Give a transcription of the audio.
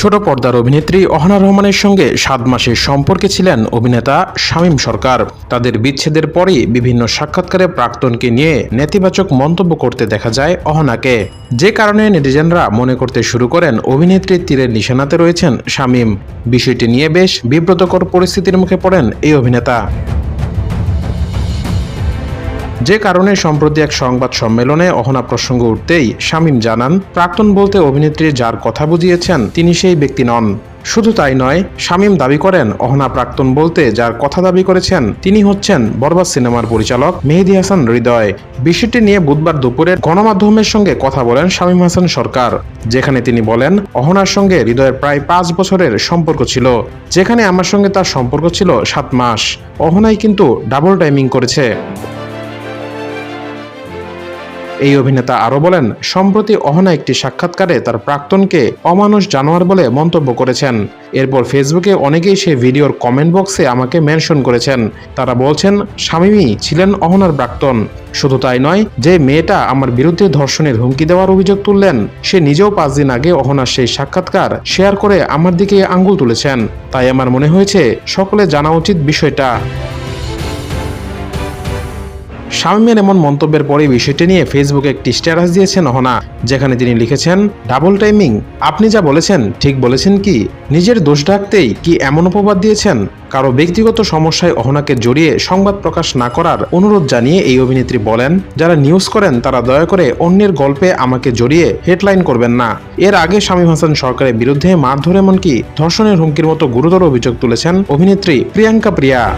ছোট পর্দার অভিনেত্রী অহনা রহমানের সঙ্গে সাত মাসের সম্পর্কে ছিলেন অভিনেতা শামীম সরকার। তাদের বিচ্ছেদের পরই বিভিন্ন সাক্ষাৎকারে প্রাক্তনকে নিয়ে নেতিবাচক মন্তব্য করতে দেখা যায় অহনাকে। যে কারণে নেটিজেনরা মনে করতে শুরু করেন অভিনেত্রীর তীরের নিশানাতে রয়েছেন শামীম। বিষয়টি নিয়ে বেশ বিব্রতকর পরিস্থিতির মুখে পড়েন এই অভিনেতা। যে কারণে সম্প্রতি এক সংবাদ সম্মেলনে অহনা প্রসঙ্গ উঠতেই শামীম জানান, প্রাক্তন বলতে অভিনেত্রী যার কথা বুঝিয়েছেন, তিনি সেই ব্যক্তি নন। শুধু তাই নয়, শামীম দাবি করেন, অহনা প্রাক্তন বলতে যার কথা দাবি করেছেন, তিনি হচ্ছেন বরবাদ সিনেমার পরিচালক মেহেদি হাসান হৃদয়। বিষয়টি নিয়ে বুধবার দুপুরে গণমাধ্যমের সঙ্গে কথা বলেন শামীম হাসান সরকার, যেখানে তিনি বলেন, অহনার সঙ্গে হৃদয়ের প্রায় পাঁচ বছরের সম্পর্ক ছিল, যেখানে আমার সঙ্গে তার সম্পর্ক ছিল সাত মাস। অহনাই কিন্তু ডাবল টাইমিং করেছে। এই অভিনেতা আরও বলেন, সম্প্রতি অহনা একটি সাক্ষাৎকারে তার প্রাক্তনকে অমানুষ জানোয়ার বলে মন্তব্য করেছেন। এরপর ফেসবুকে অনেকেই সেই ভিডিওর কমেন্ট বক্সে আমাকে মেনশন করেছেন। তারা বলছেন স্বামীমি ছিলেন অহনার প্রাক্তন। শুধু তাই নয়, যে মেয়েটা আমার বিরুদ্ধে ধর্ষণের হুমকি দেওয়ার অভিযোগ তুললেন, সে নিজেও পাঁচ দিন আগে অহনার সেই সাক্ষাৎকার শেয়ার করে আমার দিকে আঙ্গুল তুলেছেন। তাই আমার মনে হয়েছে, সকলে জানা উচিত বিষয়টা। শামীমের এমন মন্তব্যের পরে বিষয়টি নিয়ে ফেসবুকে একটি স্ট্যাটাস দিয়েছেন অহনা, যেখানে তিনি লিখেছেন, ডাবল টাইমিং, আপনি যা বলেছেন, ঠিক বলেছেন কি? নিজের দোষ ঢাকতেই কি এমন উপবাদ দিয়েছেন? কারও ব্যক্তিগত সমস্যায় অহনাকে জড়িয়ে সংবাদ প্রকাশ না করার অনুরোধ জানিয়ে এই অভিনেত্রী বলেন, যারা নিউজ করেন, তারা দয়া করে অন্যের গল্পে আমাকে জড়িয়ে হেডলাইন করবেন না। এর আগে শামীম হাসান সরকারের বিরুদ্ধে মারধর এমনকি ধর্ষণের হুমকির মতো গুরুতর অভিযোগ তুলেছেন অভিনেত্রী প্রিয়াঙ্কা প্রিয়া।